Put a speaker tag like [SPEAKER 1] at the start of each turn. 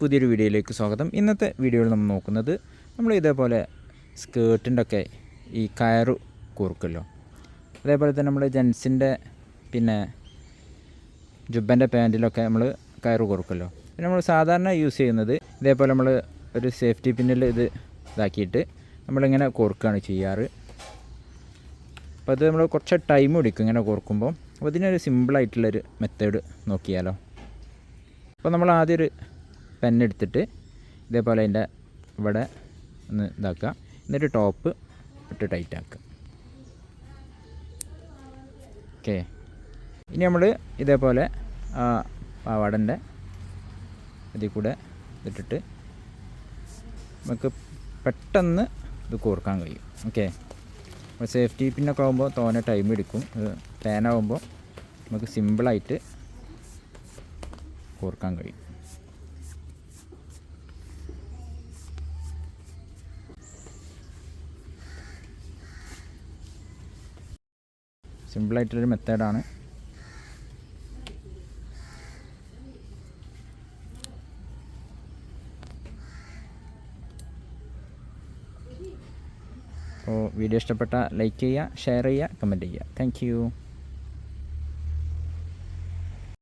[SPEAKER 1] പുതിയൊരു വീഡിയോയിലേക്ക് സ്വാഗതം. ഇന്നത്തെ വീഡിയോയിൽ നമ്മൾ നോക്കുന്നത് നമ്മൾ ഇതേപോലെ സ്കേർട്ടിന്റെ ഒക്കെ ഈ കയറ് കൂർക്കല്ലോ അതേപോലെ തന്നെ നമ്മൾ ജെൻസിന്റെ പിന്നെ ജുബന്റെ പാന്റിലൊക്കെ നമ്മൾ കയറ് കൂർക്കല്ലോ പിന്നെ നമ്മൾ സാധാരണ യൂസ് ചെയ്യുന്നത് ഇതേപോലെ നമ്മൾ ഒരു സേഫ്റ്റി പിന്നിൽ ഇത് ഇതാക്കിയിട്ട് നമ്മളിങ്ങനെ കോർക്കുകയാണ് ചെയ്യാറ്. അപ്പോൾ അത് നമ്മൾ കുറച്ച് ടൈം എടുക്കും ഇങ്ങനെ കോർക്കുമ്പോൾ അപ്പോൾ ഇതിനൊരു സിമ്പിളായിട്ടുള്ളൊരു മെത്തേഡ് നോക്കിയാലോ. അപ്പോൾ നമ്മൾ ആദ്യം ഒരു പെന്നെടുത്തിട്ട് ഇതേപോലെ അതിന്റെ ഇവിടെ ഒന്ന് ഇതാക്കുക. എന്നിട്ട് ടോപ്പ് ഇട്ട് ടൈറ്റ് ആക്കുക. ഓക്കെ ഇനി നമ്മൾ ഇതേപോലെ ആ പാവാടന്റെ ഇതിൽ കൂടെ ഇതിട്ടിട്ട് നമുക്ക് പെട്ടെന്ന് ഇത് കോർക്കാൻ കഴിയും. ഓക്കെ നമ്മൾ സേഫ്റ്റി പിന്നൊക്കെ ആകുമ്പോൾ തോനെ ടൈം എടുക്കും. ഫാനാകുമ്പോൾ നമുക്ക് സിമ്പിളായിട്ട് കോർക്കാൻ കഴിയും. സിമ്പിളായിട്ടുള്ളൊരു മെത്തേഡാണ്. അപ്പോൾ വീഡിയോ ഇഷ്ടപ്പെട്ട ലൈക്ക് ചെയ്യുക ഷെയർ ചെയ്യുക കമന്റ് ചെയ്യുക. താങ്ക്